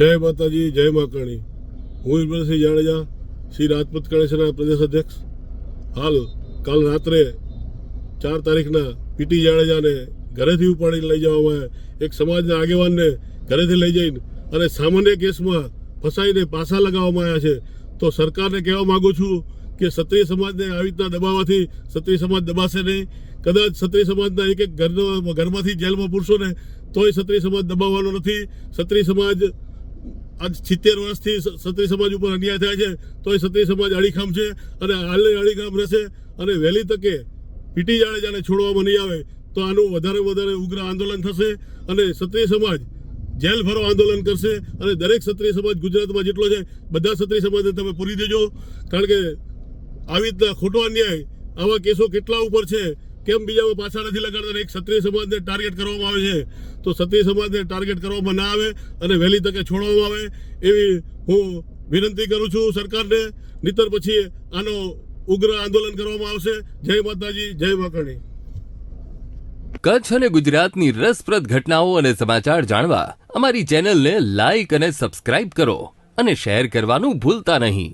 જય માતાજી, જય માતાણી હું ઇન્દ્રસિંહ જાડેજા, શ્રી રાજપૂત કણેશના પ્રદેશ અધ્યક્ષ. હાલ, કાલ રાત્રે ચાર તારીખના પીટી જાડેજાને ઘરેથી ઉપાડીને લઈ જવામાં એક સમાજના આગેવાનને ઘરેથી લઈ જઈને અને સામાન્ય કેસમાં ફસાઈને પાસા લગાવવામાં આવ્યા છે. તો સરકારને કહેવા માગું છું કે ક્ષત્રિય સમાજને આવી રીતના દબાવવાથી ક્ષત્રિય સમાજ દબાશે નહીં. કદાચ ક્ષત્રિય સમાજના એક એક ઘરનો ઘરમાંથી જેલમાં પૂરશો ને, તોય ક્ષત્રિય સમાજ દબાવવાનો નથી. ક્ષત્રિય સમાજ આજ સિત્તેર વર્ષથી ક્ષત્રિય સમાજ ઉપર અન્યાય થાય છે, તો એ ક્ષત્રિય સમાજ અડીખમ છે અને હાલે અડીખમ રહેશે અને વહેલી તકે પીટી જાડેજાને છોડવામાં નહીં આવે, તો આનું વધારે વધારે ઉગ્ર આંદોલન થશે અને ક્ષત્રિય સમાજ જેલ ભરો આંદોલન કરશે અને દરેક ક્ષત્રિય સમાજ ગુજરાતમાં જેટલો છે, બધા ક્ષત્રિય સમાજને તમે પૂરી દેજો. કારણ કે આવી રીતના ખોટો અન્યાય, આવા કેસો કેટલા ઉપર છે કેમ બીજાઓ પાછા નથી લગાડતા એક ક્ષત્રિય સમાજને ટાર્ગેટ કરવામાં આવે છે? તો ક્ષત્રિય સમાજને ટાર્ગેટ કરવામાં ના આવે અને વહેલી તકે છોડવામાં આવે એવી હું વિનંતી કરું છું સરકારને. નીતર પછી આનો ઉગ્ર આંદોલન કરવામાં આવશે. જય માતાજી, જય માકણી કચ્છ અને ગુજરાતની રસપ્રદ ઘટનાઓ અને સમાચાર જાણવા અમારી ચેનલને લાઈક અને સબસ્ક્રાઇબ કરો અને શેર કરવાનું ભૂલતા નહીં.